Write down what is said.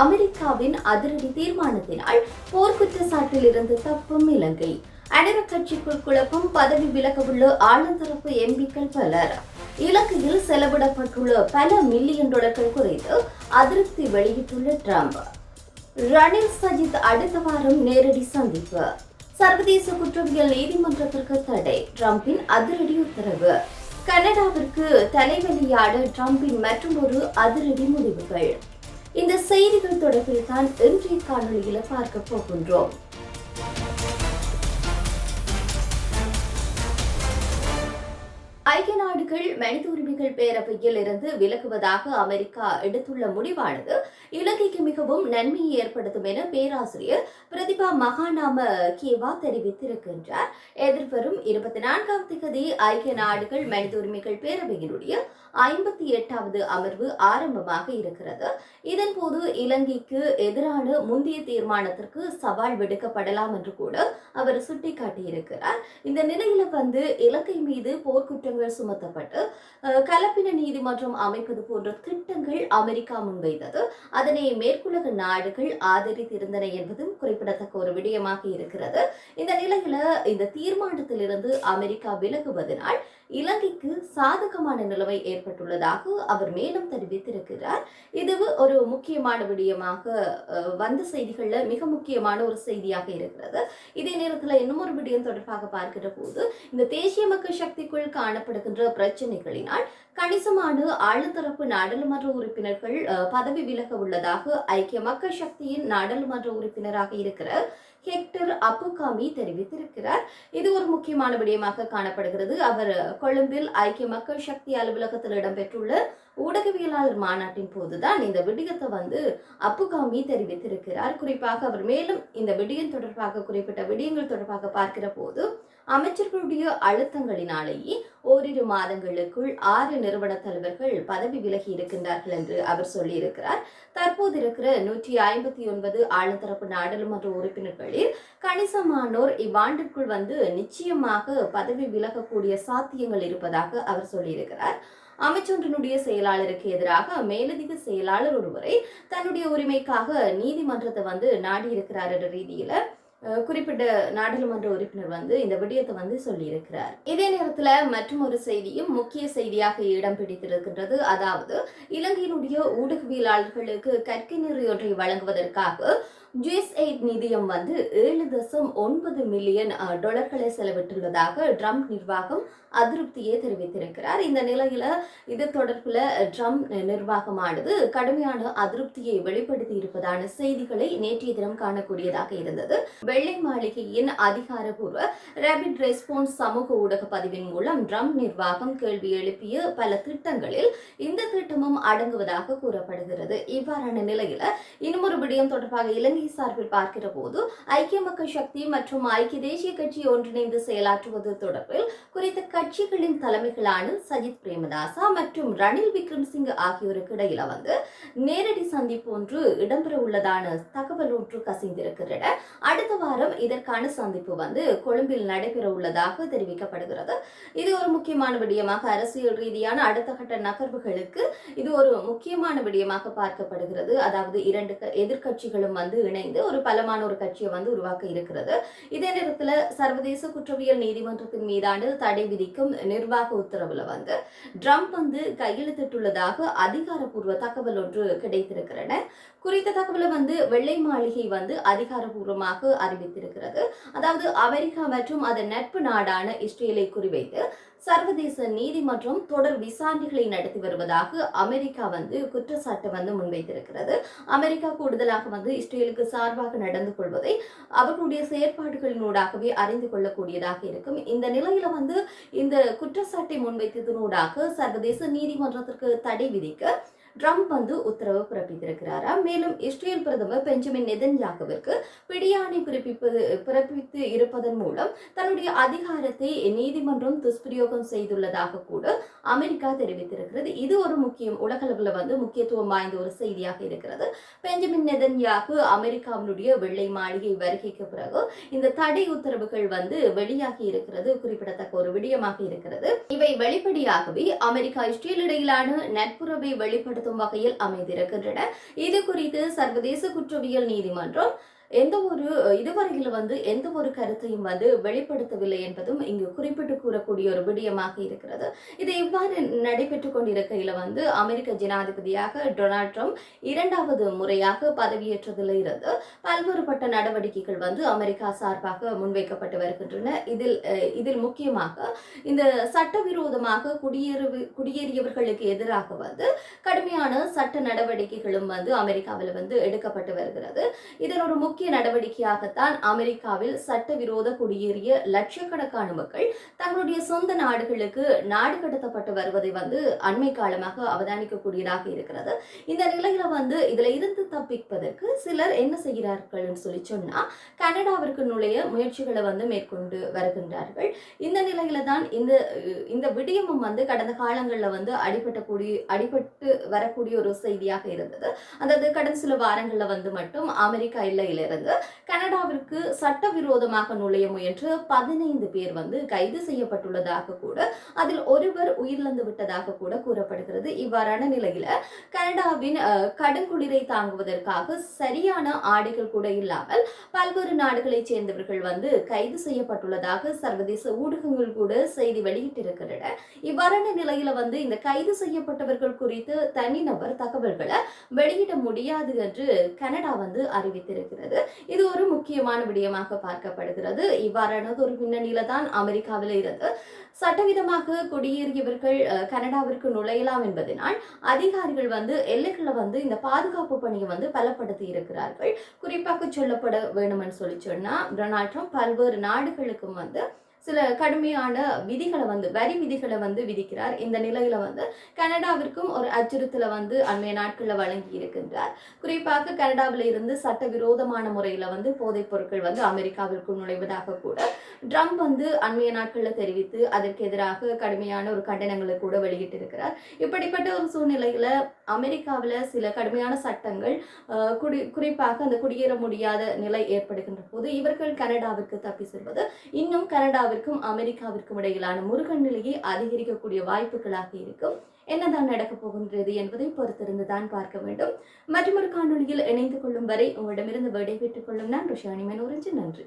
அமெரிக்காவின் அதிரடி தீர்மானத்தினால் போர்க்குற்றச்சாட்டில் இருந்து தப்பும் இலங்கை. அனைவ கட்சிக்குள் குழப்பம் பதவி விலகவுள்ள ஆளுந்தரப்பு எம்பிக்கள் பலர். இலங்கையில் செலவிடப்பட்டுள்ள பல மில்லியன் டாலர்கள் குறித்து அதிருப்தி வெளியிட்டுள்ள ட்ரம்ப். ரணில் சஜித் அடுத்த வாரம் நேரடி சந்திப்பு. சர்வதேச குற்றவியல் நீதிமன்றத்திற்கு தடை ட்ரம்பின் அதிரடி உத்தரவு. கனடாவிற்கு தலைவலியாட ட்ரம்பின் மற்றொரு அதிரடி முடிவுகள். இந்த செய்திகள் தொடர்பில் தான் இன்றைய காணொலியில் பார்க்க போகின்றோம். ஐக்கிய நாடுகள் மனித உரிமைகள் பேரவையில் இருந்து விலகுவதாக அமெரிக்கா எடுத்துள்ள முடிவானது இலங்கைக்கு மிகவும் நன்மையை ஏற்படுத்தும் என பேராசிரியர் பிரதிபா மகாநாம கேவா தெரிவித்திருக்கின்றார். எதிர்வரும் இருபத்தி நான்காம் தேதி ஐக்கிய நாடுகள் மனித உரிமைகள் பேரவையினுடைய ஐம்பத்தி எட்டாவது அமர்வு ஆரம்பமாக இருக்கிறது. இதன்போது இலங்கைக்கு எதிரான முந்தைய தீர்மானத்திற்கு சவால் விடுக்கப்படலாம் என்று கூட அவர் சுட்டிக்காட்டியிருக்கிறார். இந்த நிலையில வந்து இலங்கை மீது போர்க்குற்றங்கள் சுமத்தப்பட்டு கலப்பின நீதிமன்றம் அமைப்பது போன்ற திட்டங்கள் அமெரிக்கா முன்வைத்தது. அதனை மேற்குலக நாடுகள் ஆதரித்திருந்தன என்பதும் குறிப்பிடத்தக்க ஒரு விடயமாக இருக்கிறது. இந்த நிலையில இந்த தீர்மானத்திலிருந்து அமெரிக்கா விலகுவதனால் இலங்கைக்கு சாதகமான நிலைமை ஏற்பட்டுள்ளதாக அவர் மேலும் தெரிவித்திருக்கிறார். இது ஒரு முக்கியமான விடயமாக வந்த செய்திகளில் மிக முக்கியமான ஒரு செய்தியாக இருக்கிறது. இதே நேரத்தில் இன்னும் ஒரு விடயம் தொடர்பாக பார்க்கிற போது இந்த தேசிய மக்கள் சக்திக்குள் காணப்படுகின்ற பிரச்சனைகளினால் கணிசமான ஆளுந்தரப்பு நாடாளுமன்ற உறுப்பினர்கள் பதவி விலக உள்ளதாக ஐக்கிய மக்கள் சக்தியின் நாடாளுமன்ற உறுப்பினராக இருக்கிற ஹெக்டர் அப்புகாமி தெரிவித்திருக்கிறார். இது ஒரு முக்கியமான விடயமாக காணப்படுகிறது. அவர் கொழும்பில் ஐக்கிய மக்கள் சக்தி அலுவலகத்தில் இடம்பெற்றுள்ள ஊடகவியலாளர் மாநாட்டின் போதுதான் இந்த விடயத்தை வந்து அப்புகாமி தெரிவித்திருக்கிறார். குறிப்பாக அவர் மேலும் இந்த விடயம் தொடர்பாக குறிப்பிட்ட விடயங்கள் தொடர்பாக பார்க்கிற போது அமைச்சர்களுடைய அழுத்தங்களினாலேயே ஓரிரு மாதங்களுக்குள் ஆறு நிறுவன தலைவர்கள் பதவி விலகி இருக்கின்றார்கள் என்று அவர் சொல்லியிருக்கிறார். தற்போது இருக்கிற நூற்றி ஐம்பத்தி ஒன்பது ஆளுந்தரப்பு நாடாளுமன்ற உறுப்பினர்களில் கணிசமானோர் இவ்வாண்டிற்குள் வந்து நிச்சயமாக பதவி விலகக்கூடிய சாத்தியங்கள் இருப்பதாக அவர் சொல்லியிருக்கிறார். அமைச்சொன்றினுடைய செயலாளருக்கு எதிராக மேலதிக செயலாளர் ஒருவரை தன்னுடைய உரிமைக்காக நீதிமன்றத்தை வந்து நாடியிருக்கிறார் என்ற ரீதியில குறிப்பிட்ட நாடாளுமன்ற உறுப்பினர் வந்து இந்த விடயத்தை வந்து சொல்லியிருக்கிறார். இதே நேரத்தில் மற்றும் ஒரு செய்தியும் முக்கிய செய்தியாக இடம் பிடித்திருக்கின்றது. அதாவது இலங்கையினுடைய ஊடகவியலாளர்களுக்கு கற்கை நெறி ஒன்றை வழங்குவதற்காக ஜிஎஸ் எயிட் நிதியம் வந்து ஏழு தசம் ஒன்பது மில்லியன் டாலர்களை செலவிட்டுள்ளதாக ட்ரம்ப் நிர்வாகம் அதிருப்தியை தெரிவித்திருக்கிறார். இந்த நிலையில இது தொடர்பில் ட்ரம்ப் நிர்வாகமானது கடுமையான அதிருப்தியை வெளிப்படுத்தி இருப்பதான செய்திகளை நேற்றைய தினம் காணக்கூடியதாக இருந்தது. வெள்ளை மாளிகையின் அதிகாரபூர்வ ரேபிட் ரெஸ்பான்ஸ் சமூக ஊடக பதிவின் மூலம் ட்ரம்ப் நிர்வாகம் கேள்வி எழுப்பிய பல திட்டங்களில் இந்த திட்டமும் அடங்குவதாக கூறப்படுகிறது. இவ்வாறான நிலையில இன்னும் ஒரு விடயம் தொடர்பாக இலங்கை சார்பில் பார்க்கிற போது ஐக்கிய மக்கள் சக்தி மற்றும் ஐக்கிய தேசிய கட்சி ஒன்றிணைந்து செயலாற்றுவது தொடர்பில் குறித்த கட்சிகளின் தலைமைகளான சஜித் பிரேமதாசா மற்றும் ரணில் விக்ரம்சிங் ஆகியோருக்கு இடையில வந்து நேரடி சந்திப்பு ஒன்று இடம்பெற உள்ளதான தகவல் ஒன்று கசிந்திருக்கின்றன. அடுத்த வாரம் இதற்கான சந்திப்பு வந்து கொழும்பில் நடைபெற உள்ளதாக தெரிவிக்கப்படுகிறது. இது ஒரு முக்கியமான விடயமாக அரசியல் ரீதியான அடுத்த கட்ட நகர்வுகளுக்கு இது ஒரு முக்கியமான விடயமாக பார்க்கப்படுகிறது. அதாவது இரண்டு எதிர்கட்சிகளும் எதிர்க்கட்சிகளும் வந்து இணைந்து ஒரு பலமான ஒரு கட்சியை வந்து உருவாக்க இருக்கிறது. இதே நேரத்தில் சர்வதேச குற்றவியல் நீதிமன்றத்தின் மீதான தடை விதிக்கும் நிர்வாக உத்தரவுல வந்து ட்ரம்ப் வந்து கையெழுத்திட்டுள்ளதாக அதிகாரப்பூர்வ தகவல் ஒன்று கிடைத்திருக்கிறன. குறித்த தகவலை வந்து வெள்ளை மாளிகை வந்து அதிகாரப்பூர்வமாக அறிவித்திருக்கிறது. அதாவது அமெரிக்கா மற்றும் அதன் நட்பு நாடான இஸ்ரேலை குறிவைத்து சர்வதேச நீதிமன்றம் தொடர் விசாரணைகளை நடத்தி வருவதாக அமெரிக்கா வந்து குற்றச்சாட்டை வந்து முன்வைத்திருக்கிறது. அமெரிக்கா கூடுதலாக வந்து இஸ்ரேலுக்கு சார்பாக நடந்து கொள்வதை அவர்களுடைய செயற்பாடுகளினூடாகவே அறிந்து கொள்ளக்கூடியதாக இருக்கும். இந்த நிலையில வந்து இந்த குற்றச்சாட்டை முன்வைத்ததனூடாக சர்வதேச நீதிமன்றத்திற்கு தடை விதிக்க ட்ரம்ப் வந்து உத்தரவு பிறப்பித்திருக்கிறாரா? மேலும் இஸ்ரேல் பிரதமர் பெஞ்சமின் நெதன்யாகுவிற்கு பிடியாணை பிறப்பிப்பது பிறப்பித்து இருப்பதன் மூலம் தன்னுடைய அதிகாரத்தை நீதிமன்றம் துஷ்பிரயோகம் செய்துள்ளதாக கூட அமெரிக்கா தெரிவித்திருக்கிறது. இது ஒரு முக்கியம் உலகளவில் வந்து முக்கியத்துவம் வாய்ந்த ஒரு செய்தியாக இருக்கிறது. பெஞ்சமின் நெதன்யாகு அமெரிக்காவினுடைய வெள்ளை மாளிகை வருகைக்கு பிறகு இந்த தடை உத்தரவுகள் வந்து வெளியாகி இருக்கிறது குறிப்பிடத்தக்க ஒரு விடயமாக இருக்கிறது. இவை வெளிப்படையாகவே அமெரிக்கா இஸ்ரேல் இடையிலான நட்புறவை வெளிப்படுத்தும் ஏற்படுத்தும் வகையில் அமைந்திருக்கின்றன. இது குறித்து சர்வதேச குற்றவியல் நீதிமன்றம் எந்த ஒரு இதுவரையில் வந்து எந்த ஒரு கருத்தையும் வந்து வெளிப்படுத்தவில்லை என்பதும் இங்கு குறிப்பிட்டு கூறக்கூடிய ஒரு விடயமாக இருக்கிறது. இது இவ்வாறு நடைபெற்று கொண்டிருக்கையில் வந்து அமெரிக்க ஜனாதிபதியாக டொனால்ட் ட்ரம்ப் இரண்டாவது முறையாக பதவியேற்றதில் இருந்து பல்வேறுபட்ட நடவடிக்கைகள் வந்து அமெரிக்கா சார்பாக முன்வைக்கப்பட்டு வருகின்றன. இதில் இதில் முக்கியமாக இந்த சட்டவிரோதமாக குடியேறு குடியேறியவர்களுக்கு எதிராக வந்து கடுமையான சட்ட நடவடிக்கைகளும் வந்து அமெரிக்காவில் வந்து எடுக்கப்பட்டு வருகிறது. இதன் ஒரு முக்கிய முக்கிய நடவடிக்கையாகத்தான் அமெரிக்காவில் சட்டவிரோத குடியேறிய லட்சக்கணக்கான மக்கள் தங்களுடைய சொந்த நாடுகளுக்கு நாடு கடத்தப்பட்டு வருவதை வந்து அண்மை காலமாக அவதானிக்கக்கூடியதாக இருக்கிறது. இந்த நிலையில வந்து இதுல இருந்து தப்பிப்பதற்கு சிலர் என்ன செய்கிறார்கள் சொல்லி சொன்னா கனடாவிற்கு நுழைய முயற்சிகளை வந்து மேற்கொண்டு வருகின்றார்கள். இந்த நிலையில தான் இந்த இந்த விடயமும் வந்து கடந்த காலங்களில் வந்து அடிபட்ட கூடிய அடிபட்டு வரக்கூடிய ஒரு செய்தியாக இருந்தது. அதாவது கடந்த சில வாரங்களில் வந்து மட்டும் அமெரிக்கா இல்லையில பிறகு கனடாவிற்கு சட்டவிரோதமாக நுழைய முயன்று பதினைந்து பேர் வந்து கைது செய்யப்பட்டுள்ளதாக கூட அதில் ஒருவர் உயிரிழந்து விட்டதாக கூட கூறப்படுகிறது. இவ்வாறான நிலையில கனடாவின் கடுங்குளிரை தாங்குவதற்காக சரியான ஆடைகள் கூட இல்லாமல் பல்வேறு நாடுகளைச் சேர்ந்தவர்கள் வந்து கைது செய்யப்பட்டுள்ளதாக சர்வதேச ஊடகங்கள் கூட செய்தி வெளியிட்டிருக்கின்றன. இவ்வாறான நிலையில வந்து இந்த கைது செய்யப்பட்டவர்கள் குறித்து தனிநபர் தகவல்களை வெளியிட முடியாது என்று கனடா வந்து அறிவித்திருக்கிறது. இது ஒரு முக்கியமான விடயமாக பார்க்கப்படுகிறது. இவ்வாறானது ஒரு பின்னணியில தான் அமெரிக்காவில் இருந்து சட்டவிதமாக குடியேறியவர்கள் கனடாவிற்கு நுழையலாம் என்பதனால் அதிகாரிகள் வந்து எல்லைகளை வந்து இந்த பாதுகாப்பு பணியை வந்து பலப்படுத்தி இருக்கிறார்கள். குறிப்பாக சொல்லப்பட வேணும்னு சொல்லி சொன்னா டொனால்ட் ட்ரம்ப் பல்வேறு நாடுகளுக்கும் வந்து சில கடுமையான விதிகளை வந்து வரி விதிகளை வந்து விதிக்கிறார். இந்த நிலையில வந்து கனடாவிற்கும் ஒரு அச்சுறுத்தலை வந்து அண்மைய நாட்களில் வழங்கி இருக்கின்றார். குறிப்பாக கனடாவில் இருந்து சட்டவிரோதமான முறையில வந்து போதைப் பொருட்கள் வந்து அமெரிக்காவிற்குள் நுழைவதாக கூட ட்ரம்ப் வந்து அண்மைய நாட்களில் தெரிவித்து அதற்கு எதிராக கடுமையான ஒரு கண்டனங்களை கூட வெளியிட்டிருக்கிறார். இப்படிப்பட்ட ஒரு சூழ்நிலையில அமெரிக்காவில் சில கடுமையான சட்டங்கள் குடி குறிப்பாக அந்த குடியேற முடியாத நிலை ஏற்படுகின்ற போது இவர்கள் கனடாவிற்கு தப்பி செல்வது இன்னும் கனடாவிற்கு இந்தியாவிற்கும் அமெரிக்காவிற்கும் இடையிலான முருகன் நிலையை அதிகரிக்கக்கூடிய வாய்ப்புகளாக இருக்கும். என்னதான் நடக்கப் போகின்றது என்பதை பொறுத்திருந்துதான் பார்க்க வேண்டும். மற்றொரு காணொலியில் இணைந்து கொள்ளும் வரை உங்களிடமிருந்து விடைபெற்றுக் கொள்ளும் நான் ருஷானி மனோரஞ்சன். நன்றி.